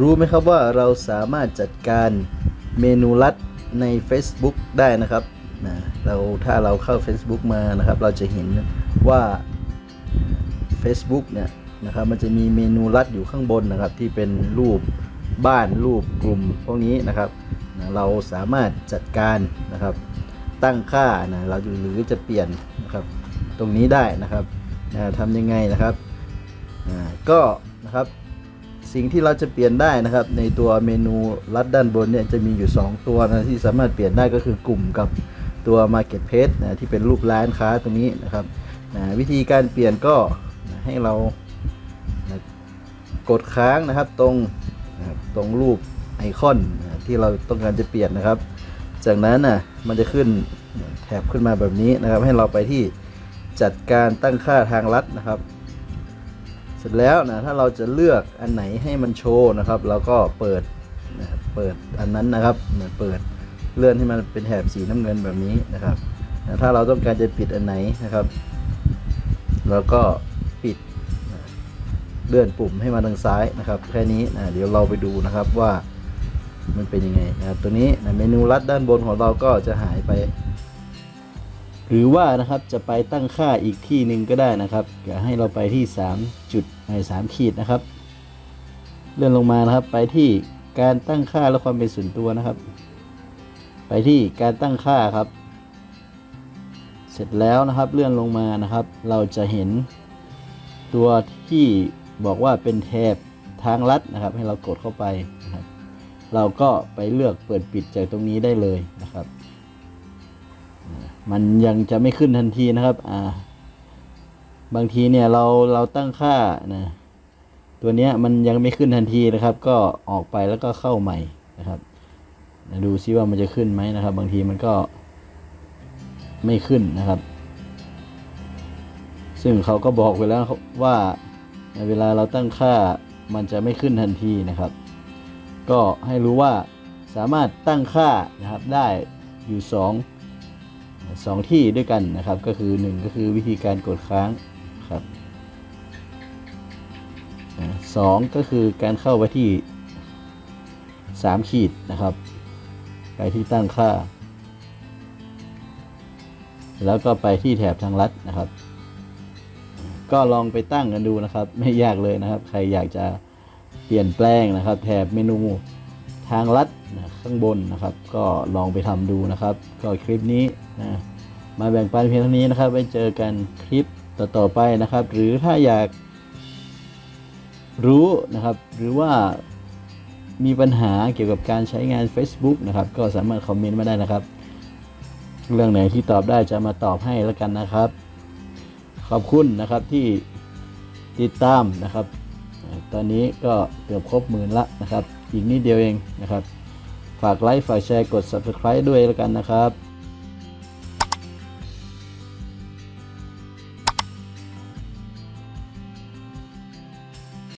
รู้ไหมครับว่าเราสามารถจัดการเมนูลัดใน Facebook ได้นะครับนะเราถ้าเราเข้า Facebook มานะครับ เราจะเห็นว่า Facebook เนี่ยนะครับมันจะมีเมนูลัดอยู่ข้างบนนะครับ ที่เป็นรูปบ้านรูปกลุ่มพวกนี้นะครับนะเราสามารถจัดการนะครับ ตั้งค่านะเราหรือจะเปลี่ยนนะครับตรงนี้ได้นะครับนะทำยังไงนะครับอ่าก็นะครับ สิ่งที่เราจะเปลี่ยนได้นะครับ ในตัวเมนูลัดด้านบนเนี่ยจะมีอยู่ 2 ตัวนะที่สามารถเปลี่ยนได้ก็คือกลุ่มกับตัว Marketplace นะที่เป็นรูปร้านค้าตรงนี้นะครับนะวิธีการเปลี่ยนก็นะให้เรานะกดค้างนะครับตรงนะตรงรูปไอคอนนะที่เราต้องการจะเปลี่ยนนะครับ จากนั้นน่ะมันจะขึ้นแถบขึ้นมาแบบนี้นะครับ ให้เราไปที่จัดการตั้งค่าทางลัดนะครับ สร็จแล้วนะถ้าเราจะเลือกอันไหนให้มันโชว์นะครับเราก็เปิดนะเปิดอันนั้นนะครับเหมือนเปิดเลื่อนให้มันเป็นแถบสีน้ำเงินแบบนี้นะครับนะถ้าเราต้องการจะปิดอันไหนนะครับเราก็ปิดนะเลื่อนปุ่มให้มาทางซ้ายนะครับ แค่นี้นะเดี๋ยวเราไปดูนะครับว่ามันเป็นยังไงนะครับตัวนี้นะเมนูลัดด้านบนของเราก็จะหายไป หรือว่านะครับจะไปตั้งค่าอีกที่หนึ่งก็ได้นะครับอยาให้เราไปที่3จุดไอ้สามขีดนะครับ เลื่อนลงมานะครับไปที่การตั้งค่าและความเป็นส่วนตัวนะครับ ไปที่การตั้งค่าครับ เสร็จแล้วนะครับเลื่อนลงมานะครับ เราจะเห็นตัวที่บอกว่าเป็นแถบทางลัดนะครับ ให้เรากดเข้าไปนะครับ เราก็ไปเลือกเปิดปิดจากตรงนี้ได้เลยนะครับ มันยังจะไม่ขึ้นทันทีนะครับ อ่า บางทีเนี่ยเราเราตั้งค่านะ ตัวเนี้ยมันยังไม่ขึ้นทันทีนะครับ ก็ออกไปแล้วก็เข้าใหม่นะครับ ดูซิว่ามันจะขึ้นไหมนะครับ บางทีมันก็ไม่ขึ้นนะครับ ซึ่งเขาก็บอกไว้แล้วว่าในเวลาเราตั้งค่ามันจะไม่ขึ้นทันทีนะครับ ก็ให้รู้ว่าสามารถตั้งค่านะครับได้อยู่สอง สองที่ด้วยกันนะครับ ก็คือหนึ่งก็คือวิธีการกดค้างครับสองก็คือการเข้าไปที่สามขีดนะครับ ไปที่ตั้งค่า แล้วก็ไปที่แถบทางลัดนะครับ ก็ลองไปตั้งกันดูนะครับ ไม่ยากเลยนะครับ ใครอยากจะเปลี่ยนแปลงนะครับ แถบเมนู ทางลัดนะข้างบนนะครับ ก็ลองไปทำดูนะครับ ก็คลิปนี้นะมาแบ่งปันเพียงเท่านี้นะครับ ไว้เจอกันคลิปต่อๆไปนะครับ หรือถ้าอยากรู้นะครับ หรือว่ามีปัญหาเกี่ยวกับการใช้งาน Facebook นะครับ ก็สามารถคอมเมนต์มาได้นะครับ เรื่องไหนที่ตอบได้จะมาตอบให้แล้วกันนะครับ ขอบคุณนะครับที่ติดตามนะครับ ตอนนี้ก็เกือบครบหมื่นละนะครับ อีกนิดเดียวเองนะครับ ฝากไลค์ ฝากแชร์ กด subscribe ด้วยแล้วกันนะครับ